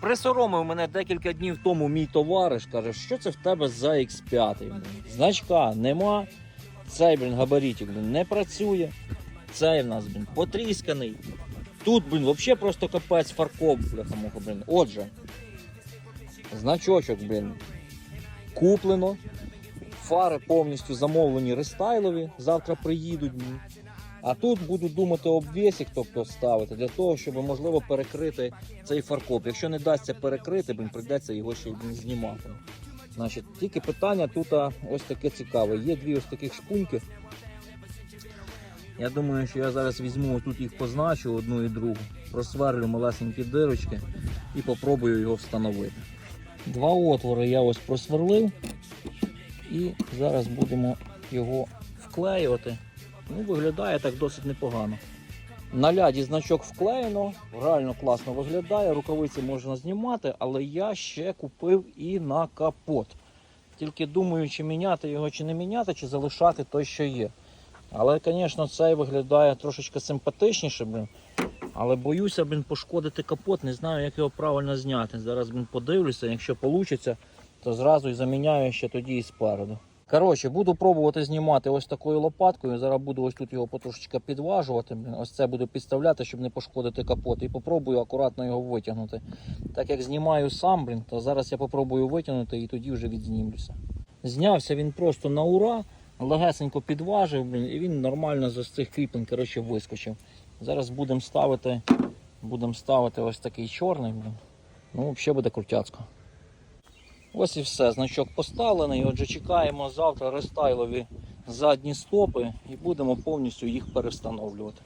Присоромив мене декілька днів тому мій товариш, каже, що це в тебе за X5? Значка нема. Цей, блін, габаритик, блін, не працює. Цей в нас, блін, потрісканий. Тут, блін, взагалі просто капець фаркоп, бляха муха, блін. Отже, значочок, блін, куплено. Фари повністю замовлені рестайлові, завтра приїдуть. А тут буду думати обвісик, тобто ставити, для того, щоб можливо перекрити цей фаркоп. Якщо не дасться перекрити, блін, прийдеться його ще й знімати. Значить, тільки питання тут ось таке цікаве. Є дві ось таких шпуньки. Я думаю, що я зараз візьму тут їх позначу одну і другу, просверлю малесенькі дирочки і попробую його встановити. Два отвори я ось просверлив і зараз будемо його вклеювати. Ну, виглядає так досить непогано. На ляді значок вклеєно, реально класно виглядає, рукавиці можна знімати, але я ще купив і на капот. Тільки думаю, чи міняти його, чи не міняти, чи залишати той, що є. Але, звісно, цей виглядає трошечки симпатичніше, блін. Але боюся, блін, пошкодити капот, не знаю, як його правильно зняти. Зараз блін, подивлюся, якщо вийде, то зразу і заміняю ще тоді і спереду. Коротше, буду пробувати знімати ось такою лопаткою. Зараз буду ось тут його потрошечки підважувати. Ось це буду підставляти, щоб не пошкодити капот. І попробую акуратно його витягнути. Так як знімаю сам, блін, то зараз я попробую витягнути і тоді вже відзнімлюся. Знявся він просто на ура, легесенько підважив, блін, і він нормально з цих кріплень коротше, вискочив. Зараз будемо ставити, будемо ставити ось такий чорний. Блін. Ну, взагалі буде крутяцько. Ось і все, значок поставлений. Отже, чекаємо завтра рестайлові задні стопи і будемо повністю їх перестановлювати.